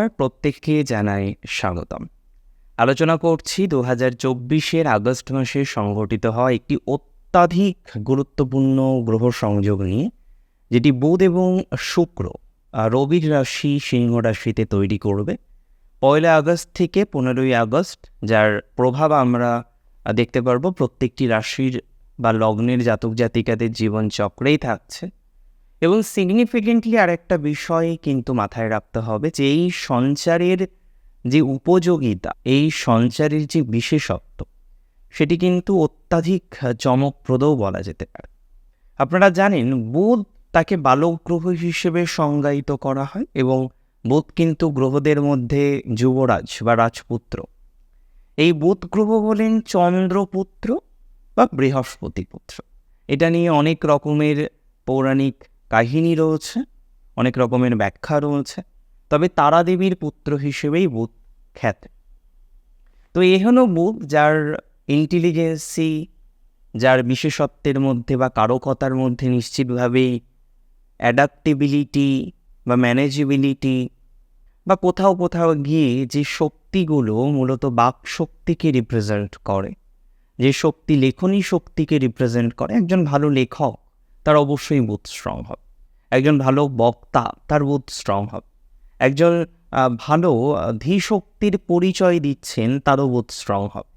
নমস্কার প্রত্যেককে জানাই স্বাগতম। আলোচনা করছি দু হাজার চব্বিশের আগস্ট মাসে সংঘটিত হওয়া একটি অত্যাধিক গুরুত্বপূর্ণ গ্রহ সংযোগ নিয়ে, যেটি বুধ এবং শুক্র রবির রাশি সিংহ রাশিতে তৈরি করবে। পয়লা আগস্ট থেকে পনেরোই আগস্ট, যার প্রভাব আমরা দেখতে পারব প্রত্যেকটি রাশির বা লগ্নের জাতক জাতিকাদের জীবনচক্রেই থাকছে। এবং সিগনিফিকেন্টলি আরেকটা বিষয় কিন্তু মাথায় রাখতে হবে যে এই সঞ্চারের যে উপযোগিতা, এই সঞ্চারের যে বিশেষত্ব, সেটি কিন্তু অত্যাধিক চমকপ্রদও বলা যেতে পারে। আপনারা জানেন বুধ তাকে বালক গ্রহ হিসেবে সংজ্ঞায়িত করা হয় এবং বুধ কিন্তু গ্রহদের মধ্যে যুবরাজ বা রাজপুত্র। এই বুধ গ্রহ হলেন চন্দ্রপুত্র বা বৃহস্পতি পুত্র এটা নিয়ে অনেক রকমের পৌরাণিক কাহিনী রয়েছে, অনেক রকমের ব্যাখ্যা রয়েছে, তবে তারা দেবীর পুত্র হিসেবেই বুধ খ্যাত। তো এ হলো বুধ, যার ইন্টেলিজেন্সি যার বিশেষত্বের মধ্যে বা কারকতার মধ্যে নিশ্চিতভাবেই অ্যাডাপ্টেবিলিটি বা ম্যানেজেবিলিটি বা কোথাও কোথাও গিয়ে যে শক্তিগুলো মূলত বাক শক্তিকে রিপ্রেজেন্ট করে, যে শক্তি লেখনী শক্তিকে রিপ্রেজেন্ট করে, একজন ভালো লেখক তার অবশ্যই বুথ স্ট্রং হবে। একজন ভালো বক্তা তার বুথ স্ট্রং হবে। একজন ভালো ধীশক্তির পরিচয় দিচ্ছেন তারও বুথ স্ট্রং হবে।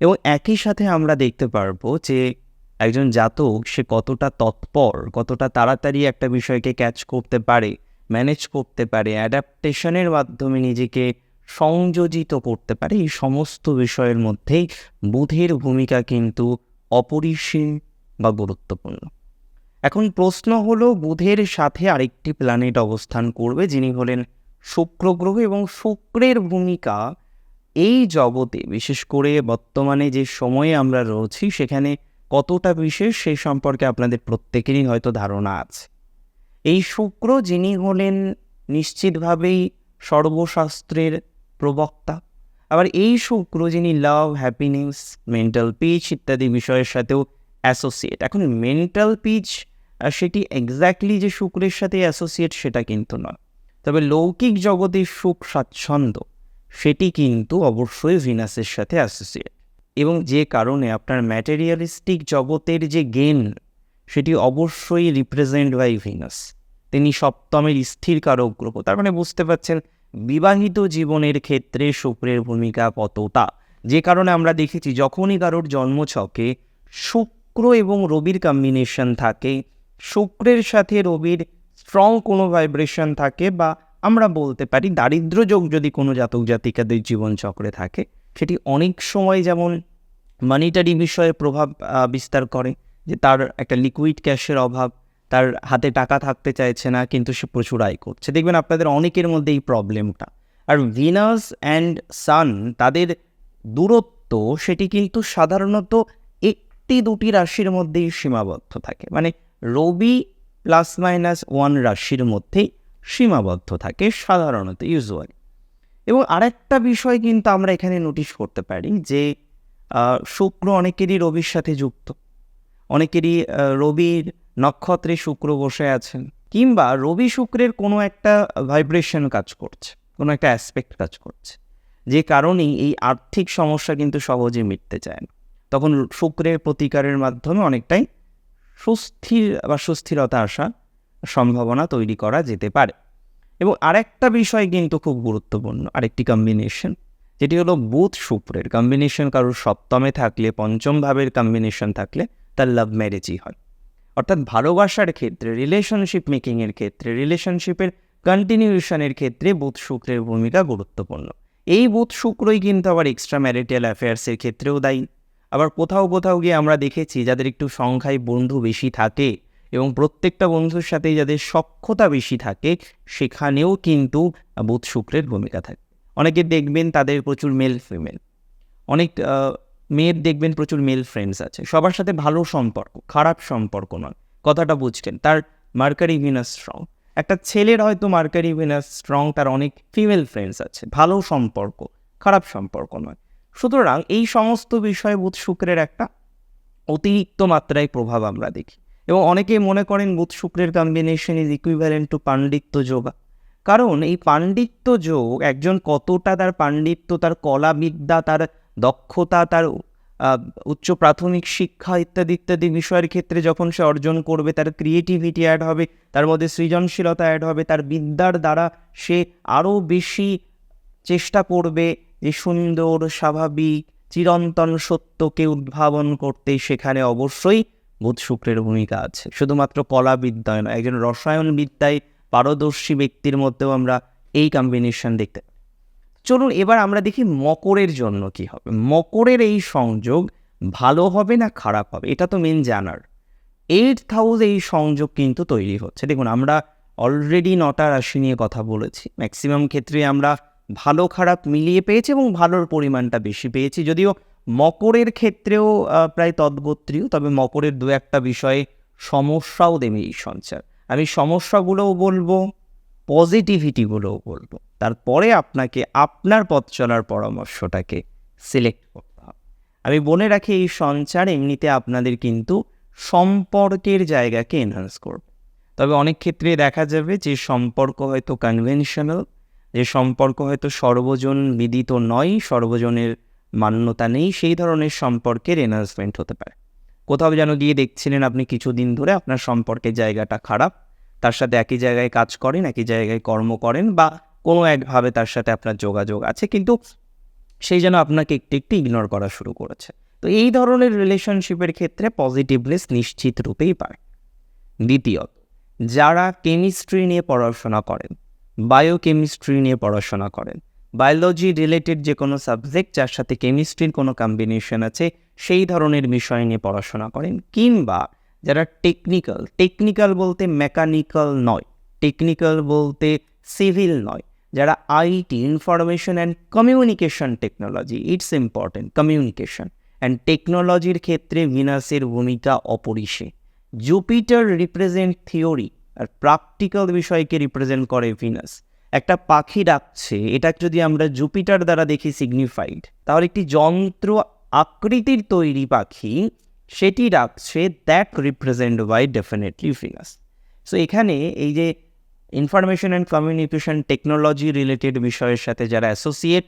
এবং একই সাথে আমরা দেখতে পারব যে একজন জাতক, সে কতটা তৎপর, কতটা তাড়াতাড়ি একটা বিষয়কে ক্যাচ করতে পারে ম্যানেজ করতে পারে অ্যাডাপ্টেশনের মাধ্যমে নিজেকে সংযোজিত করতে পারে, এই সমস্ত বিষয়ের মধ্যেই বুধের ভূমিকা কিন্তু অপরিসীম বা গুরুত্বপূর্ণ। এখন প্রশ্ন হলো, বুধের সাথে আরেকটি প্ল্যানেট অবস্থান করবে, যিনি হলেন শুক্র গ্রহ এবং শুক্রের ভূমিকা এই জগতে, বিশেষ করে বর্তমানে যে সময়ে আমরা রয়েছি, সেখানে কতটা বিশেষ সেই সম্পর্কে আপনাদের প্রত্যেকেরই হয়তো ধারণা আছে। এই শুক্র, যিনি হলেন নিশ্চিতভাবেই সর্বশাস্ত্রের প্রবক্তা, আবার এই শুক্র, যিনি লাভ হ্যাপিনেস মেন্টাল পিচ ইত্যাদি বিষয়ের সাথেও অ্যাসোসিয়েট এখন মেন্টাল পিচ সেটি এক্স্যাক্টলি যে শুক্রের সাথে অ্যাসোসিয়েট সেটা কিন্তু নয়। তবে লৌকিক জগতের সুখ স্বাচ্ছন্দ্য, সেটি কিন্তু অবশ্যই ভিনাসের সাথে অ্যাসোসিয়েট এবং যে কারণে আপনার ম্যাটেরিয়ালিস্টিক জগতের যে গেন সেটি অবশ্যই রিপ্রেজেন্ট বাই ভিনাস তিনি সপ্তমের স্থির কারক গ্রহ। তার মানে বুঝতে পারছেন, বিবাহিত জীবনের ক্ষেত্রে শুক্রের ভূমিকা কতটা। যে কারণে আমরা দেখেছি, যখনই কারোর জন্মছকে শুক্র এবং রবির কম্বিনেশন থাকে শুক্রের সাথে রবির স্ট্রং কোনো ভাইব্রেশন থাকে বা আমরা বলতে পারি দারিদ্র যোগ যদি কোনো জাতক জাতিকাদের জীবনচক্রে থাকে, সেটি অনেক সময় যেমন মানিটারি বিষয়ে প্রভাব বিস্তার করে যে তার একটা লিকুইড ক্যাশের অভাব, তার হাতে টাকা থাকতে চাইছে না কিন্তু সে প্রচুর আয় করছে। দেখবেন আপনাদের অনেকের মধ্যে এই প্রবলেমটা আর ভিনাস অ্যান্ড সান তাদের দূরত্ব, সেটি কিন্তু সাধারণত একটি দুটি রাশির মধ্যেই সীমাবদ্ধ থাকে। মানে রবি প্লাস মাইনাস ওয়ান রাশির মধ্যেই সীমাবদ্ধ থাকে সাধারণত ইউজুয়ালি। এবং আরেকটা বিষয় কিন্তু আমরা এখানে নোটিশ করতে পারি যে শুক্র অনেকেরই রবির সাথে যুক্ত। অনেকেরই রবির নক্ষত্রে শুক্র বসে আছেন কিংবা রবি শুক্রের কোনো একটা ভাইব্রেশন কাজ করছে, কোনো একটা অ্যাসপেক্ট কাজ করছে। যে কারণেই এই আর্থিক সমস্যা কিন্তু সহজে মিটতে চায় না। তখন শুক্রের প্রতিকারের মাধ্যমে অনেকটাই সুস্থির বা সুস্থিরতা আসা সম্ভাবনা তৈরি করা যেতে পারে। এবং আরেকটা বিষয় কিন্তু খুব গুরুত্বপূর্ণ, আরেকটি কম্বিনেশন যেটি হলো বুধ শুক্রের কম্বিনেশন কারোর সপ্তমে থাকলে, পঞ্চম ভাবের কম্বিনেশন থাকলে তার লাভ ম্যারেজই হয়। অর্থাৎ ভালোবাসার ক্ষেত্রে রিলেশনশিপ মেকিংয়ের ক্ষেত্রে রিলেশনশিপের কন্টিনিউশনের ক্ষেত্রে বুধ শুক্রের ভূমিকা গুরুত্বপূর্ণ। এই বুধ শুক্রই কিন্তু আবার এক্সট্রা ম্যারিটাল অ্যাফেয়ার্সের ক্ষেত্রেও দায়ী। আবার কোথাও কোথাও গিয়ে আমরা দেখেছি যাদের একটু সংখ্যায় বন্ধু বেশি থাকে এবং প্রত্যেকটা বন্ধুর সাথেই যাদের সক্ষতা বেশি থাকে, সেখানেও কিন্তু বুধ শুক্রের ভূমিকা থাকে। অনেকে দেখবেন তাদের প্রচুর মেল ফিমেল অনেক মেয়ের দেখবেন প্রচুর মেল ফ্রেন্ডস আছে। সবার সাথে ভালো সম্পর্ক, খারাপ সম্পর্ক নয়। কথাটা বুঝছেন, তার মার্কারি ভিনাস স্ট্রং একটা ছেলের হয়তো মার্কারি ভিনাস স্ট্রং তার অনেক ফিমেল ফ্রেন্ডস আছে। ভালো সম্পর্ক, খারাপ সম্পর্ক নয়। সুতরাং এই সমস্ত বিষয়ে বুধ শুক্রের একটা অতিরিক্ত মাত্রায় প্রভাব আমরা দেখি। এবং অনেকেই মনে করেন বুধ শুক্রের কম্বিনেশন ইজ ইকুইভ্যালেন্ট টু পাণ্ডিত্য যোগা। কারণ এই পাণ্ডিত্য যোগ একজন কতটা তার পাণ্ডিত্য তার কলাবিদ্যা, তার দক্ষতা, তার উচ্চ প্রাথমিক শিক্ষা ইত্যাদি ইত্যাদি বিষয়ের ক্ষেত্রে যখন সে অর্জন করবে, তার ক্রিয়েটিভিটি অ্যাড হবে, তার মধ্যে সৃজনশীলতা অ্যাড হবে, তার বিদ্যার দ্বারা সে আরও বেশি চেষ্টা করবে যে সুন্দর, স্বাভাবিক, চিরন্তন সত্যকে উদ্ভাবন করতে সেখানে অবশ্যই বুধ শুক্রের ভূমিকা আছে। শুধুমাত্র কলা বিদ্যায় নয়, একজন রসায়ন বিদ্যায় পারদর্শী ব্যক্তির মধ্যেও আমরা এই কম্বিনেশন দেখতে। চলুন এবার আমরা দেখি মকরের জন্য কি হবে। মকরের এই সংযোগ ভালো হবে না খারাপ হবে? এটা তো মেন জানার। এইট হাউস এই সংযোগ কিন্তু তৈরি হচ্ছে। দেখুন, আমরা অলরেডি নটা রাশি নিয়ে কথা বলেছি। ম্যাক্সিমাম ক্ষেত্রে আমরা ভালো খারাপ মিলিয়ে পেয়েছে এবং ভালোর পরিমাণটা বেশি পেয়েছি। যদিও মকরের ক্ষেত্রেও প্রায় তদ্গোত্রীয়, তবে মকরের দু একটা বিষয়ে সমস্যাও দেবে এই সঞ্চার। আমি সমস্যাগুলোও বলব পজিটিভিটিগুলোও বলব। তারপরে আপনাকে আপনার পথ চলার পরামর্শটাকে সিলেক্ট করতে হবে। আমি বলে রাখি, এই সঞ্চার এমনিতে আপনাদের কিন্তু সম্পর্কের জায়গাকে এনহান্স করবে। তবে অনেক ক্ষেত্রে দেখা যাবে যে সম্পর্ক হয়তো কনভেনশনাল যে সম্পর্ক হয়তো সর্বজন বিদিত নয়, সর্বজনের মান্যতা নেই, সেই ধরনের সম্পর্কের এনহান্সমেন্ট হতে পারে। কোথাও যেন গিয়ে দেখছিলেন আপনি কিছুদিন ধরে আপনার সম্পর্কের জায়গাটা খারাপ, তার সাথে একই জায়গায় কাজ করেন, একই জায়গায় কর্ম করেন বা কোনো একভাবে তার সাথে আপনার যোগাযোগ আছে, কিন্তু সেই যেন আপনাকে একটু একটু ইগনোর করা শুরু করেছে। তো এই ধরনের রিলেশনশিপের ক্ষেত্রে পজিটিভনেস নিশ্চিত রূপেই পায়। দ্বিতীয়ত, যারা কেমিস্ট্রি নিয়ে পড়াশোনা করেন বায়োকেমিস্ট্রি নিয়ে পড়াশোনা করেন। বায়োলজি রিলেটেড যে কোনো সাবজেক্ট যার সাথে কেমিস্ট্রির কোনো কম্বিনেশন আছে, সেই ধরনের বিষয় নিয়ে পড়াশোনা করেন। কিংবা যারা টেকনিক্যাল টেকনিক্যাল বলতে মেকানিক্যাল নয় টেকনিক্যাল বলতে সিভিল নয়, যারা IT information and communication technology it's important communication and টেকনোলজির ক্ষেত্রে ভিনাসের ভূমিকা অপরিসীম। জুপিটার রিপ্রেজেন্ট থিওরি আর প্র্যাকটিক্যাল বিষয়কে রিপ্রেজেন্ট করে ভিনাস একটা পাখি ডাকছে, এটা যদি আমরা জুপিটার দ্বারা দেখি সিগনিফাইড তাহলে একটি যন্ত্র আকৃতির তৈরি পাখি, সেটি ডাকছে that represent by definitely Venus so এখানে এই যে information and communication technology related বিষয়ের সাথে যারা অ্যাসোসিয়েট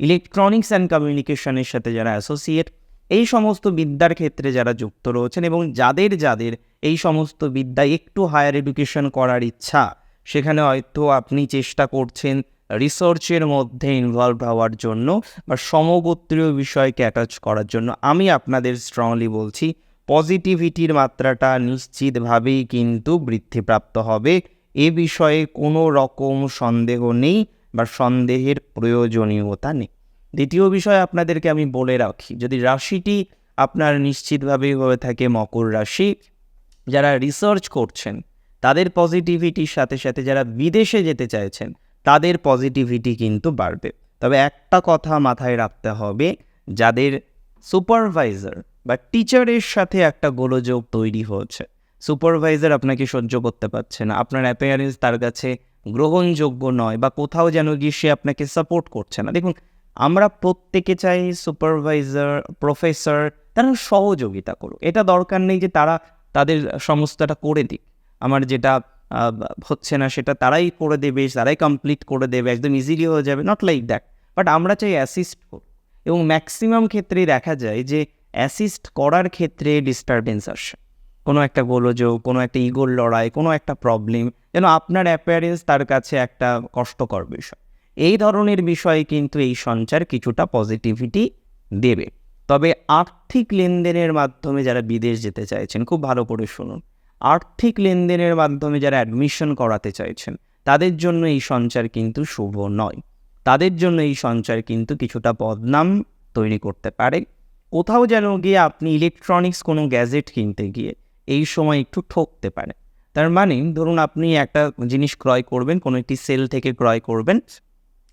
ইলেকট্রনিক্স অ্যান্ড কমিউনিকেশনের সাথে যারা অ্যাসোসিয়েট এই সমস্ত বিদ্যার ক্ষেত্রে যারা যুক্ত রয়েছেন এবং যাদের যাদের এই সমস্ত বিদ্যায় একটু হায়ার এডুকেশন করার ইচ্ছা। সেখানে হয়তো আপনি চেষ্টা করছেন রিসার্চের মধ্যে ইনভলভ হওয়ার জন্য বা সমগোত্রীয় বিষয়কে অ্যাটাচ করার জন্য। আমি আপনাদের স্ট্রংলি বলছি পজিটিভিটির মাত্রাটা নিশ্চিতভাবেই কিন্তু বৃদ্ধিপ্রাপ্ত হবে। এ বিষয়ে কোনো রকম সন্দেহ নেই বা সন্দেহের প্রয়োজনীয়তা নেই। দ্বিতীয় বিষয় আপনাদেরকে আমি বলে রাখি, যদি রাশিটি আপনার নিশ্চিতভাবেই হয়ে থাকে মকর রাশি যারা রিসার্চ করছেন, তাদের পজিটিভিটির সাথে সাথে যারা বিদেশে যেতে চাইছেন, তাদের পজিটিভিটি কিন্তু বাড়বে। তবে একটা কথা মাথায় রাখতে হবে, যাদের সুপারভাইজার বা টিচারের সাথে একটা গোলযোগ তৈরি হচ্ছে সুপারভাইজার আপনাকে সহ্য করতে পারছে না, আপনার অ্যাপিয়ারেন্স তার কাছে গ্রহণযোগ্য নয় বা কোথাও যেন গিয়ে সে আপনাকে সাপোর্ট করছে না। দেখুন, আমরা প্রত্যেকে চাই সুপারভাইজার প্রফেসর তারা সহযোগিতা করুক। এটা দরকার নেই যে তারা তাদের সমস্তটা করে দিক। আমার যেটা হচ্ছে না সেটা তারাই করে দেবে, তারাই কমপ্লিট করে দেবে, একদম ইজিলি হয়ে যাবে নট লাইক দ্যাট বাট আমরা চাই অ্যাসিস্ট করুক। এবং ম্যাক্সিমাম ক্ষেত্রেই দেখা যায় যে অ্যাসিস্ট করার ক্ষেত্রে ডিস্টারবেন্স আসে। কোনো একটা গোলযোগ, কোনো একটা ইগোর লড়াই, কোনো একটা প্রবলেম যেন আপনার অ্যাপিয়ারেন্স তার কাছে একটা কষ্টকর বিষয়। এই ধরনের বিষয়ে কিন্তু এই সঞ্চার কিছুটা পজিটিভিটি দেবে। তবে আর্থিক লেনদেনের মাধ্যমে যারা বিদেশ যেতে চাইছেন, খুব ভালো করে শুনুন। আর্থিক লেনদেনের মাধ্যমে যারা অ্যাডমিশন করাতে চাইছেন, তাদের জন্য এই সঞ্চার কিন্তু শুভ নয়। তাদের জন্য এই সঞ্চার কিন্তু কিছুটা বদনাম তৈরি করতে পারে। কোথাও যেন গিয়ে আপনি ইলেকট্রনিক্স কোনো গ্যাজেট কিনতে গিয়ে এই সময় একটু ঠকতে পারে। তার মানে ধরুন আপনি একটা জিনিস ক্রয় করবেন, কোনো একটি সেল থেকে ক্রয় করবেন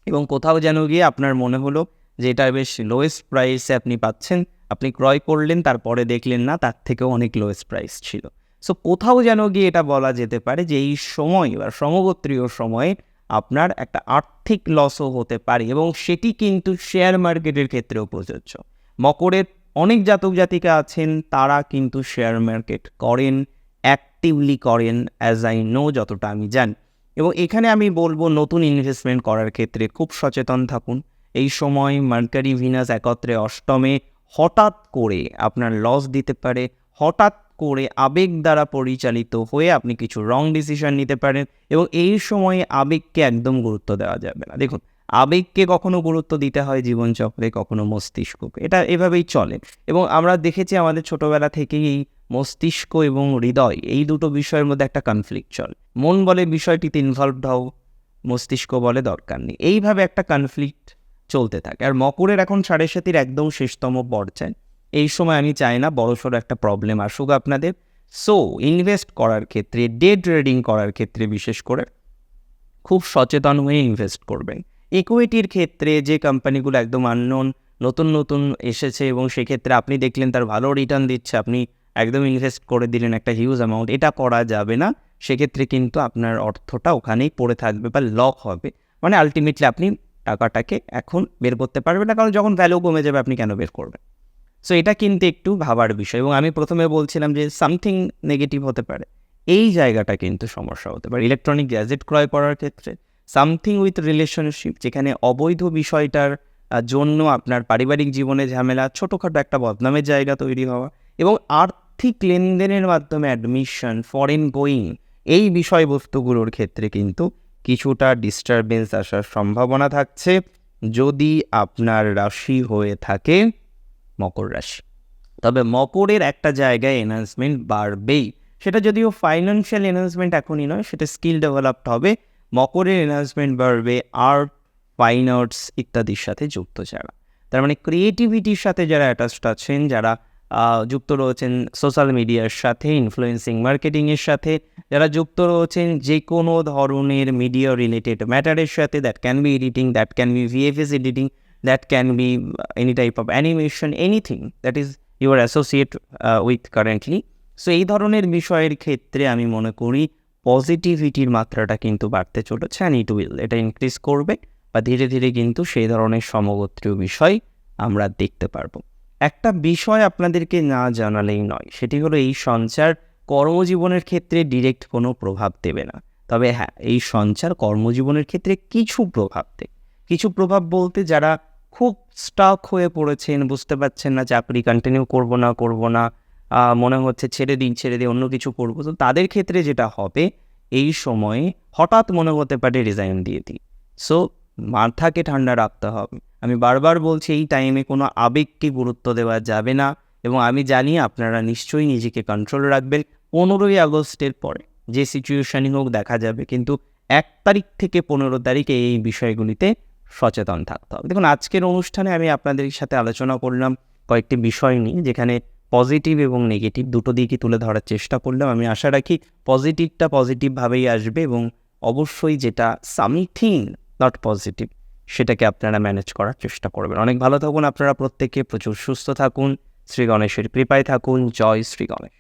এবং কোথাও যেন গিয়ে আপনার মনে হলো যে এটা বেশ লোয়েস্ট প্রাইসে আপনি পাচ্ছেন। আপনি ক্রয় করলেন, তারপরে দেখলেন না, তার থেকেও অনেক লোয়েস্ট প্রাইস ছিল। সো কোথাও যেন গিয়ে এটা বলা যেতে পারে যে এই সময় বা সমগোত্রীয় সময়ে আপনার একটা আর্থিক লসও হতে পারে এবং সেটি কিন্তু শেয়ার মার্কেটের ক্ষেত্রেও প্রযোজ্য। মকরের অনেক জাতক জাতিকা আছেন, তারা কিন্তু শেয়ার মার্কেট করেন অ্যাক্টিভলি করেন অ্যাজ আই নো যতটা আমি জানি। এবং এখানে আমি বলব, নতুন ইনভেস্টমেন্ট করার ক্ষেত্রে খুব সচেতন থাকুন। এই সময় মার্কারি ভিনাস একত্রে অষ্টমে হঠাৎ করে আপনার লস দিতে পারে, হঠাৎ করে আবেগ দ্বারা পরিচালিত হয়ে আপনি কিছু রং ডিসিশন নিতে পারেন এবং এই সময়ে আবেগকে একদম গুরুত্ব দেওয়া যাবে না। দেখুন, আবেগকে কখনো গুরুত্ব দিতে হয় জীবনচক্রে, কখনো মস্তিষ্ককে। এটা এভাবেই চলে এবং আমরা দেখেছি আমাদের ছোটবেলা থেকেই এই মস্তিষ্ক এবং হৃদয় এই দুটো বিষয়ের মধ্যে একটা কনফ্লিক্ট চলে। মন বলে বিষয়টিতে ইনভলভড হও, মস্তিষ্ক বলে দরকার নেই। এইভাবে একটা কনফ্লিক্ট চলতে থাকে। আর মকরের এখন সাড়ে সাতির একদম শেষতম পর্যায়ে। এই সময় আমি চাই না বড়সড় একটা প্রবলেম আসুক আপনাদের। সো ইনভেস্ট করার ক্ষেত্রে ডে ট্রেডিং করার ক্ষেত্রে বিশেষ করে খুব সচেতন হয়ে ইনভেস্ট করবেন। ইকুইটির ক্ষেত্রে যে কোম্পানিগুলো একদম আননোন নতুন নতুন এসেছে এবং সেক্ষেত্রে আপনি দেখলেন তার ভালো রিটার্ন দিচ্ছে, আপনি একদম ইনভেস্ট করে দিলেন একটা হিউজ অ্যামাউন্ট এটা করা যাবে না। সেক্ষেত্রে কিন্তু আপনার অর্থটা ওখানেই পড়ে থাকবে বা লক হবে। মানে আলটিমেটলি আপনি টাকাটাকে এখন বের করতে পারবেন না, কারণ যখন ভ্যালু কমে যাবে আপনি কেন বের করবেন? সো এটা কিন্তু একটু ভাবার বিষয় এবং আমি প্রথমে বলছিলাম যে সামথিং নেগেটিভ হতে পারে। এই জায়গাটা কিন্তু সমস্যা হতে পারে। ইলেকট্রনিক গ্যাজেট ক্রয় করার ক্ষেত্রে সামথিং উইথ রিলেশনশিপ যেখানে অবৈধ বিষয়টার জন্য আপনার পারিবারিক জীবনে ঝামেলা, ছোটোখাটো একটা বদনামের জায়গা তৈরি হওয়া এবং আর্থিক লেনদেনের মাধ্যমে অ্যাডমিশন ফরেন গোয়িং এই বিষয়বস্তুগুলোর ক্ষেত্রে কিন্তু কিছুটা ডিস্টারবেন্স আসার সম্ভাবনা থাকছে যদি আপনার রাশি হয়ে থাকে মকর রাশি। তবে মকরের একটা জায়গায় এনহান্সমেন্ট বাড়বেই। সেটা যদিও ফাইন্যান্সিয়াল এনহান্সমেন্ট এখনই নয়, সেটা স্কিল ডেভেলপড হবে। মকরের এনহান্সমেন্ট বাড়বে আর্ট ফাইন আর্টস ইত্যাদির সাথে যুক্ত যারা। তার মানে ক্রিয়েটিভিটির সাথে যারা অ্যাটাচড আছেন, যারা যুক্ত রয়েছেন সোশ্যাল মিডিয়ার সাথে ইনফ্লুয়েন্সিং মার্কেটিংয়ের সাথে। যারা যুক্ত রয়েছেন, যে কোনো ধরনের মিডিয়া রিলেটেড ম্যাটারের সাথে that can be editing that can be VFX editing that can be any type of animation anything that is your associate with currently so এই ধরনের বিষয়ের ক্ষেত্রে আমি মনে করি পজিটিভিটির মাত্রাটা কিন্তু বাড়তে চলেছে অ্যান্ড ইট উইল এটা ইনক্রিজ করবে। বা ধীরে ধীরে কিন্তু সেই ধরনের সমগোত্রীয় বিষয় আমরা দেখতে পারব। একটা বিষয় আপনাদেরকে না জানালেই নয়, সেটি হলো এই সঞ্চার কর্মজীবনের ক্ষেত্রে ডিরেক্ট কোনো প্রভাব দেবে না। তবে হ্যাঁ এই সঞ্চার কর্মজীবনের ক্ষেত্রে কিছু প্রভাব দেবে কিছু প্রভাব বলতে যারা খুব স্টাক হয়ে পড়েছেন, বুঝতে পারছেন না চাকরি কন্টিনিউ করব না করব না মনে হচ্ছে ছেড়ে দিন, ছেড়ে দিয়ে অন্য কিছু করব, তো তাদের ক্ষেত্রে যেটা হবে, এই সময়ে হঠাৎ মনে হতে পারে রিজাইন দিয়ে দিই। সো মাথাকে ঠান্ডা রাখতে হবে। আমি বারবার বলছি, এই টাইমে কোনো আবেগকে গুরুত্ব দেওয়া যাবে না এবং আমি জানি আপনারা নিশ্চয়ই নিজেকে কন্ট্রোল রাখবেন পনেরোই আগস্টের পরে, যে সিচুয়েশানই হোক দেখা যাবে। কিন্তু এক তারিখ থেকে পনেরো তারিখে এই বিষয়গুলিতে সচেতন থাকতে হবে। দেখুন, আজকের অনুষ্ঠানে আমি আপনাদের সাথে আলোচনা করলাম কয়েকটি বিষয় নিয়ে, যেখানে পজিটিভ এবং নেগেটিভ দুটো দিকই তুলে ধরার চেষ্টা করলাম। আমি আশা রাখি পজিটিভটা পজিটিভভাবেই আসবে এবং অবশ্যই যেটা সামথিং নট পজিটিভ সেটাকে আপনারা ম্যানেজ করার চেষ্টা করবেন। অনেক ভালো থাকুন, আপনারা প্রত্যেকে প্রচুর সুস্থ থাকুন। শ্রী গণেশের কৃপায় থাকুন। জয় শ্রী গণেশ।